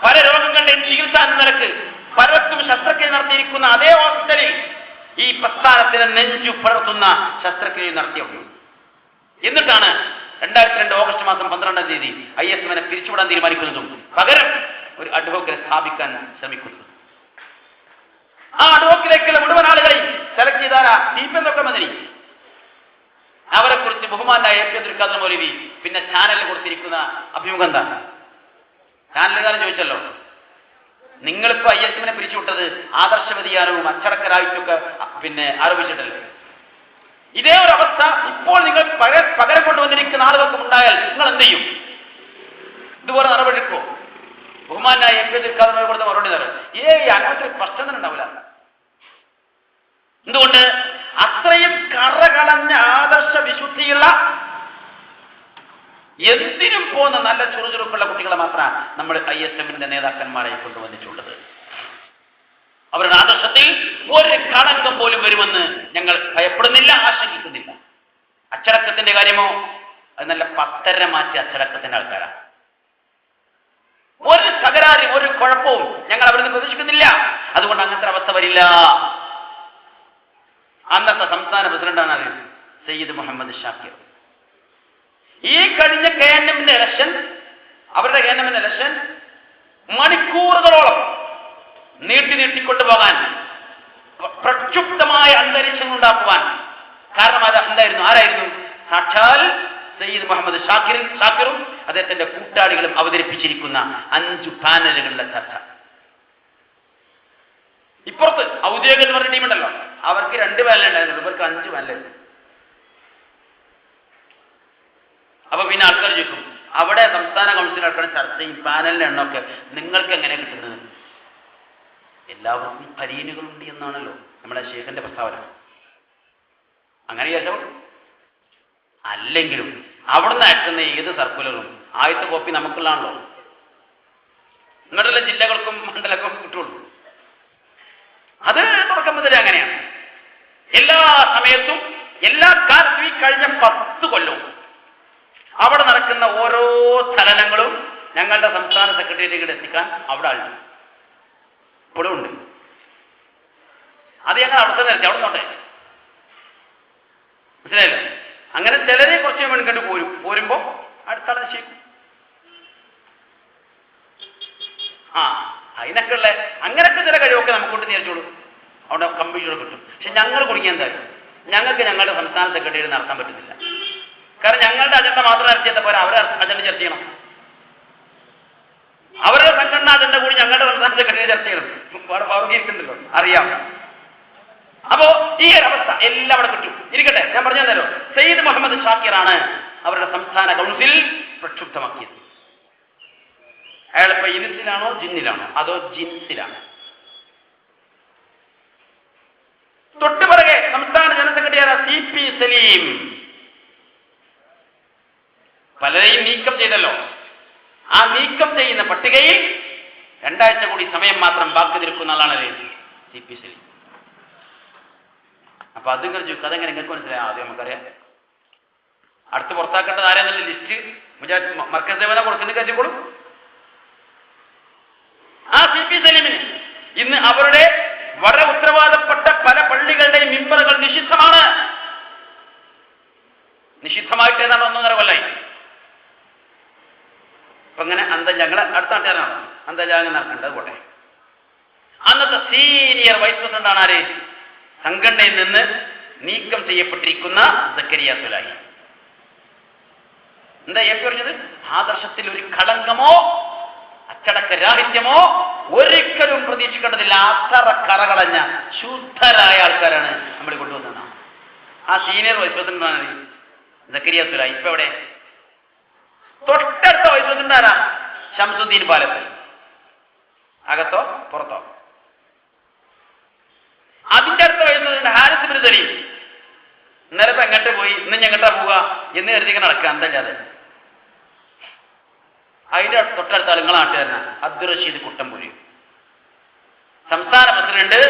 പല രോഗങ്ങളുടെയും ചികിത്സ എന്ന നിലയ്ക്ക് പലർക്കും ശസ്ത്രക്രിയ നടത്തിയിരിക്കുന്ന അതേ ഹോസ്പിറ്റലിൽ ഈ പ്രസ്ഥാനത്തിന് നെഞ്ചു പുലർത്തുന്ന ശസ്ത്രക്രിയ നടത്തിയുള്ളൂ എന്നിട്ടാണ് രണ്ടായിരത്തി രണ്ട് ഓഗസ്റ്റ് മാസം പന്ത്രണ്ടാം തീയതി ഐ എസ് എമ്മിനെ പിരിച്ചുവിടാൻ തീരുമാനിക്കുന്നതും പകരം ഒരു അഡ്വക്കറ്റ് സ്ഥാപിക്കാൻ ശ്രമിക്കുന്നു ആ അഡ്വോക്കിലേക്കുള്ള മുഴുവൻ ആളുകളെയും സെലക്ട് ചെയ്താലാ ദീപെന്നൊക്കെ മതി അവരെ കുറിച്ച് ബഹുമാനായ എ പി അബ്ദുൽ മൗലവി പിന്നെ ചാനലിൽ കൊടുത്തിരിക്കുന്ന അഭിമുഖം എന്താണ്? ചാനലുകാരൻ ചോദിച്ചല്ലോ? നിങ്ങളിപ്പോ ഐ എസ് എമ്മിനെ പിരിച്ചുവിട്ടത് ആദർശ വ്യതിയാനവും അച്ചടക്കരായിട്ടൊക്കെ പിന്നെ ആരോപിച്ചിട്ടല്ലേ? ഇതേ ഒരു അവസ്ഥ ഇപ്പോൾ നിങ്ങൾ പകരം കൊണ്ടുവന്നിരിക്കുന്ന ആളുകൾക്കും ഉണ്ടായാൽ നിങ്ങൾ എന്ത് ചെയ്യും ഇതുപോലെ നടപടിക്കോ ബഹുമാനായ എം പി ദുൽഖാദർ കൊടുത്ത മറുപടി തരാം ഏ അങ്ങനത്തെ പ്രശ്നം തന്നെ ഉണ്ടാവില്ല. എന്തുകൊണ്ട്? അത്രയും കറകളഞ്ഞ ആദർശ വിശുദ്ധിയുള്ള എന്തിനും പോകുന്ന നല്ല ചുറുചുറുക്കുള്ള കുട്ടികളെ മാത്രമാണ് നമ്മൾ ഐ എസ് എമ്മിന്റെ നേതാക്കന്മാരെ കൊണ്ടുവന്നിട്ടുള്ളത്. അവരുടെ ആദർശത്തിൽ ഒരു കളങ്കം പോലും വരുമെന്ന് ഞങ്ങൾ ഭയപ്പെടുന്നില്ല ആശങ്കിക്കുന്നില്ല. അച്ചടക്കത്തിന്റെ കാര്യമോ? അത് നല്ല പത്തര മാറ്റി അച്ചടക്കത്തിന്റെ ആൾക്കാരാണ് ഒരു തകരാറി ഒരു കുഴപ്പവും ഞങ്ങൾ അവിടുന്ന് പ്രതീക്ഷിക്കുന്നില്ല. അതുകൊണ്ട് അങ്ങനത്തെ അവസ്ഥ വരില്ല. അന്നത്തെ സംസ്ഥാന പ്രസിഡന്റാണ് സയ്യിദ് മുഹമ്മദ് ഷാക്കിർ ഈ കഴിഞ്ഞ കെ എൻ എമ്മിന്റെ ഇലക്ഷൻ അവരുടെ കെ എൻ എമ്മിന്റെ ഇലക്ഷൻ മണിക്കൂറുകളോളം നീട്ടി നീട്ടിക്കൊണ്ടു പോകാൻ പ്രക്ഷുബ്ധമായ അന്തരീക്ഷം ഉണ്ടാക്കുവാൻ കാരണം അത് എന്തായിരുന്നു? ആരായിരുന്നു? സാക്ഷാൽ സയ്യിദ് മുഹമ്മദ് ഷാക്കിറും ഷാക്കിറും അദ്ദേഹത്തിന്റെ കൂട്ടാളികളും അവതരിപ്പിച്ചിരിക്കുന്ന അഞ്ചു പാനലുകളിലെ ചർച്ച. ഇപ്പുറത്ത് ഔദ്യോഗിക എന്ന് പറഞ്ഞ ടീമുണ്ടല്ലോ. അവർക്ക് രണ്ട് പാനലുണ്ടായിരുന്നു ഇവർക്ക് അഞ്ച് പാനലുണ്ട്. അപ്പൊ പിന്നെ ആൾക്കാർ ചോദിക്കും അവിടെ സംസ്ഥാന കൗൺസിൽ നടക്കുന്ന ചർച്ചയും പാനലിന്റെ എണ്ണമൊക്കെ നിങ്ങൾക്ക് എങ്ങനെ കിട്ടുന്നത്? എല്ലാവർക്കും പരീനുകളുണ്ട് എന്നാണല്ലോ നമ്മുടെ ശേഖന്റെ പ്രസ്താവന. അങ്ങനെ കേട്ടോ അല്ലെങ്കിലും അവിടുന്ന് അയക്കുന്ന ഏത് സർക്കുലറും ആദ്യത്തെ കോപ്പി നമുക്കുള്ളതാണല്ലോ. നിങ്ങളുടെ ജില്ലകൾക്കും മണ്ഡലക്കും കിട്ടുള്ളൂ. അത് തുടക്കം മുതലേ അങ്ങനെയാണ്. എല്ലാ സമയത്തും എല്ലാ കാലത്തും ഈ കഴിഞ്ഞ പത്ത് കൊല്ലവും അവിടെ നടക്കുന്ന ഓരോ ചലനങ്ങളും ഞങ്ങളുടെ സംസ്ഥാന സെക്രട്ടേറിയറ്റുകൾ എത്തിക്കാൻ അവിടെ ആളുണ്ട് ഇവിടെ ഉണ്ട്. അത് ഞങ്ങൾ അവിടുത്തെ നിരത്തി അവിടെ നോട്ടെ മനസ്സിലായില്ലേ? അങ്ങനെ ചിലരെ കുറച്ച് മുൻകണ്ട് പോരും. പോരുമ്പോ അടുത്താളെ ചെയ്യും ആ അതിനൊക്കെ ഉള്ള അങ്ങനൊക്കെ ചില കഴിവൊക്കെ നമുക്ക് കൊണ്ട് നേരിച്ചോളൂ അവിടെ കമ്പ്യൂട്ടർ കിട്ടും. പക്ഷെ ഞങ്ങൾ കുടുങ്ങിയ എന്തായാലും ഞങ്ങൾക്ക് ഞങ്ങളുടെ സംസ്ഥാന സെക്രട്ടറി നടത്താൻ പറ്റുന്നില്ല കാരണം ഞങ്ങളുടെ അജണ്ട മാത്രം ചർച്ച പോരാ. അവരെ അജണ്ട ചർച്ച ചെയ്യണം. അവരുടെ സംഘടന അജണ്ട കൂടി ഞങ്ങളുടെ സംസ്ഥാന സെക്രട്ടറി ചർച്ച ചെയ്യണം. അവിടെ പൗർഗീരിക്കുന്നുണ്ടല്ലോ അറിയാം. അപ്പോ ഈ ഒരു അവസ്ഥ എല്ലാം അവിടെ കിട്ടും ഇരിക്കട്ടെ ഞാൻ പറഞ്ഞു തരോ. സയ്യിദ് മുഹമ്മദ് ഷാക്കിറാണ് അവരുടെ സംസ്ഥാന കൗൺസിൽ പ്രക്ഷുബ്ധമാക്കിയത്. അയാളിപ്പോ ഇനിസിലാണോ ജിന്നിലാണോ? അതോ ജിൻസിലാണോ? തൊട്ടുപിറകെ സംസ്ഥാന ജനറൽ സെക്രട്ടറിയായ സി പി സലീം പലരെയും നീക്കം ചെയ്തല്ലോ. ആ നീക്കം ചെയ്യുന്ന പട്ടികയിൽ രണ്ടാഴ്ച കൂടി സമയം മാത്രം ബാക്കി നിൽക്കുന്ന ആളാണ് സി പി സി അപ്പൊ അത് ഇങ്ങനെ ചോദിക്കും അതെങ്ങനെ നിങ്ങൾക്ക് മനസ്സിലായി? ആദ്യം നമുക്കറിയാം. അടുത്ത് പുറത്താക്കേണ്ടത് ആരെന്നുള്ള ലിസ്റ്റ്? മർക്കസ് ദേവത കൊടുക്കുന്ന കരുതിക്കോളും ആ സി പി സലീമിന് ഇന്ന് അവരുടെ വളരെ ഉത്തരവാദപ്പെട്ട പല പള്ളികളുടെയും മിമ്പറുകൾ നിഷിദ്ധമാണ്. നിഷിദ്ധമായിട്ട് ഏതാണ് ഒന്നൊന്നര കൊല്ലായി. അപ്പൊ അങ്ങനെ അന്ത അടുത്ത നാട്ടുകാരാണ് അന്തജാഗം നടക്കേണ്ടത് പോട്ടെ. അന്നത്തെ സീനിയർ വൈസ് പ്രസിഡന്റ് ആണ് ആര്? സംഘടനയിൽ നിന്ന് നീക്കം ചെയ്യപ്പെട്ടിരിക്കുന്ന സക്കരിയ സുലാഹി. എന്താ എപ്പി പറഞ്ഞത്? ആദർശത്തിൽ ഒരു കളങ്കമോ അച്ചടക്ക രാഹിത്യമോ ഒരിക്കലും പ്രതീക്ഷിക്കേണ്ടതില്ല. അത്ര കറകളഞ്ഞ ശുദ്ധരായ ആൾക്കാരാണ് നമ്മൾ കൊണ്ടുവന്നത്. ആ സീനിയർ വൈസ് പ്രസിഡന്റ് ആണ് സക്കരിയ സുലാഹി. ഇപ്പൊ എവിടെ? തൊട്ടടുത്ത പ്രസിഡന്റ് ആരാ? ഷംസുദ്ദീൻ പാലത്ത്. അകത്തോ പുറത്തോ? അതിന്റെ അടുത്ത വൈസ് ഹാരിസ് ബിൻ സലീം. ഇന്നലെ ഇപ്പൊ എങ്ങോട്ട് പോയി? ഇന്ന് ഞങ്ങട്ടാ പോവുക? എന്ന് കരുതിങ്ങനെ നടക്കുക. എന്തല്ലാതെ അതിന്റെ തൊട്ടടുത്ത ആൾ അബ്ദുറഷീദ് റഷീദ് സംസ്ഥാന പ്രസിഡന്റ്